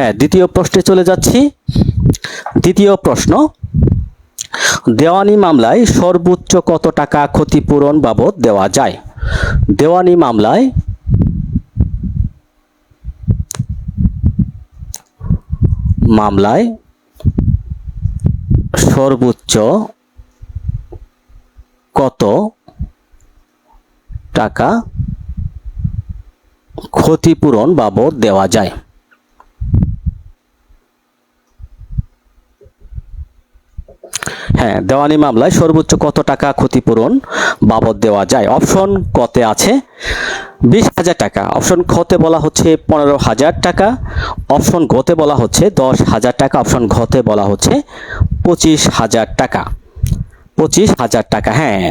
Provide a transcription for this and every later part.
হ্যাঁ দ্বিতীয় প্রশ্নে চলে যাচ্ছি। দ্বিতীয় প্রশ্ন, দেওয়ানি মামলায় সর্বোচ্চ কত টাকা ক্ষতিপূরণ বাবদ দেওয়া যায়? দেওয়ানি মামলায় মামলায় সর্বোচ্চ কত টাকা ক্ষতিপূরণ বাবদ দেওয়া যায়? হ্যাঁ দেওয়ানি মামলায় সর্বোচ্চ কত টাকা ক্ষতিপূরণ বাবদ দেওয়া যায়? অপশন কতে আছে বিশ হাজার টাকা, অপশন খতে বলা হচ্ছে পনেরো হাজার টাকা, অপশন গতে বলা হচ্ছে দশ হাজার টাকা, অপশন ঘতে বলা হচ্ছে পঁচিশ হাজার টাকা। পঁচিশ হাজার টাকা হ্যাঁ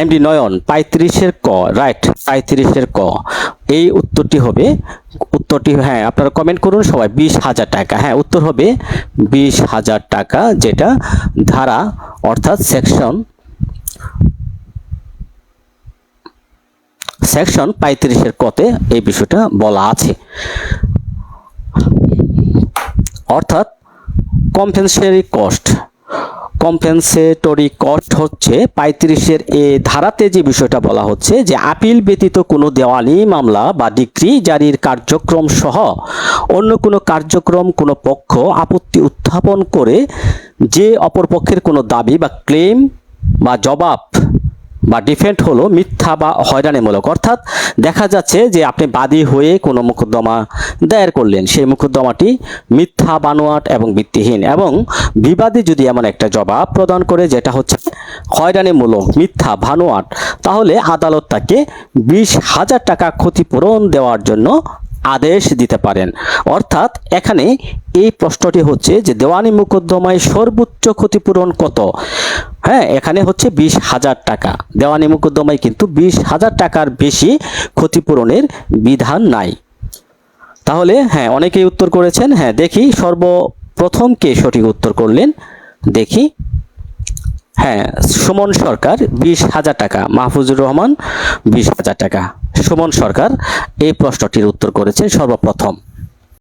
এমডি নয়ন, পঁয়ত্রিশের ক, রাইট, পঁয়ত্রিশের ক। এই উত্তরটি হবে, উত্তরটি হ্যাঁ আপনারা কমেন্ট করুন সবাই, বিশ হাজার টাকা। হ্যাঁ উত্তর হবে বিশ হাজার টাকা, যেটা ধারা, অর্থাৎ সেকশন সেকশন পঁয়ত্রিশের কতে এই বিষয়টা বলা আছে। অর্থাৎ কম্পেনসেরি কস্ট কম্পেনসেটরি কস্ট হচ্ছে পঁয়ত্রিশের এ ধারাতে যে বিষয়টা বলা হচ্ছে যে আপিল ব্যতীত কোনো দেওয়ানি, মামলা বা ডিগ্রি জারির কার্যক্রম সহ অন্য কোনো কার্যক্রম কোনো পক্ষ আপত্তি উত্থাপন করে যে অপরপক্ষের কোনো দাবি বা ক্লেম বা জবাব বা ডিফেন্ট হলো মিথ্যা বা হয়রানিমূলক। অর্থাৎ দেখা যাচ্ছে যে আপনি বাদী হয়ে কোনো মোকদ্দমা দায়ের করলেন। সেই মোকদ্দমাটি মিথ্যা, বানোয়াট এবং ভিত্তিহীন এবং বিবাদী যদি এমন একটা জবাব প্রদান করে যেটা হচ্ছে হয়রানিমূলক, মিথ্যা, বানোয়াট, তাহলে আদালত তাকে বিশ হাজার টাকা ক্ষতিপূরণ দেওয়ার জন্য আদেশ দিতে পারেন। অর্থাৎ এখানে এই প্রশ্নটি হচ্ছে যে দেওয়ানি মোকদ্দমায় সর্বোচ্চ ক্ষতিপূরণ কত? হ্যাঁ এখানে হচ্ছে বিশ হাজার টাকা। দেওয়ানি মোকদ্দমায় কিন্তু বিশ হাজার টাকার বেশি ক্ষতিপূরণের বিধান নাই। তাহলে হ্যাঁ অনেকেই উত্তর করেছেন। হ্যাঁ দেখি সর্বপ্রথম কে সঠিক উত্তর করলেন? দেখি। হ্যাঁ সুমন সরকার, বিশ হাজার টাকা। মাহফুজুর রহমান, বিশ হাজার টাকা। সুমন সরকার এই প্রশ্নটির উত্তর করেছেন সর্বপ্রথম।